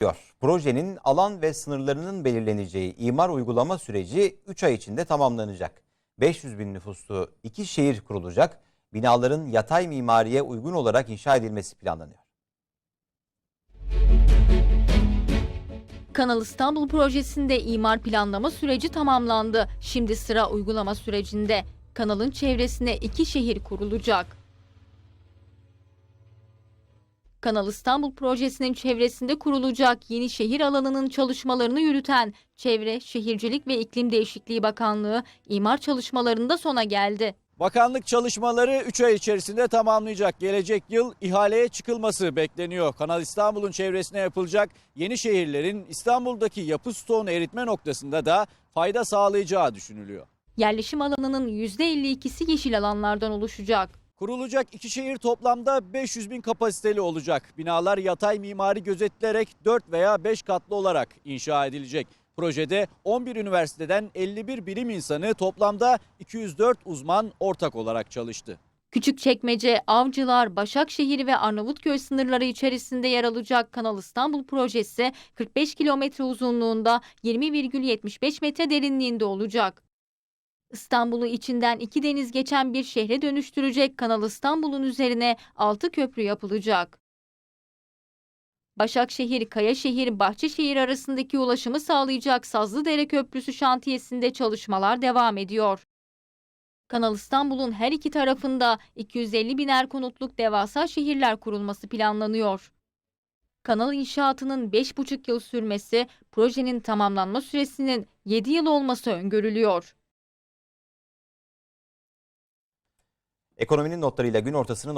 diyor. Projenin alan ve sınırlarının belirleneceği imar uygulama süreci 3 ay içinde tamamlanacak. 500 bin nüfuslu iki şehir kurulacak. Binaların yatay mimariye uygun olarak inşa edilmesi planlanıyor. Kanal İstanbul projesinde imar planlama süreci tamamlandı. Şimdi sıra uygulama sürecinde. Kanalın çevresine iki şehir kurulacak. Kanal İstanbul projesinin çevresinde kurulacak yeni şehir alanının çalışmalarını yürüten Çevre, Şehircilik ve İklim Değişikliği Bakanlığı imar çalışmalarında sona geldi. Bakanlık çalışmaları 3 ay içerisinde tamamlayacak. Gelecek yıl ihaleye çıkılması bekleniyor. Kanal İstanbul'un çevresine yapılacak yeni şehirlerin İstanbul'daki yapı stoğunu eritme noktasında da fayda sağlayacağı düşünülüyor. Yerleşim alanının %52'si yeşil alanlardan oluşacak. Kurulacak iki şehir toplamda 500 bin kapasiteli olacak. Binalar yatay mimari gözetilerek 4 veya 5 katlı olarak inşa edilecek. Projede 11 üniversiteden 51 bilim insanı toplamda 204 uzman ortak olarak çalıştı. Küçükçekmece, Avcılar, Başakşehir ve Arnavutköy sınırları içerisinde yer alacak Kanal İstanbul projesi 45 kilometre uzunluğunda 20,75 metre derinliğinde olacak. İstanbul'u içinden iki deniz geçen bir şehre dönüştürecek Kanal İstanbul'un üzerine 6 köprü yapılacak. Başakşehir, Kayaşehir, Bahçeşehir arasındaki ulaşımı sağlayacak Sazlıdere Köprüsü şantiyesinde çalışmalar devam ediyor. Kanal İstanbul'un her iki tarafında 250 biner konutluk devasa şehirler kurulması planlanıyor. Kanal inşaatının 5,5 yıl sürmesi, projenin tamamlanma süresinin 7 yıl olması öngörülüyor. Ekonominin notlarıyla gün ortasını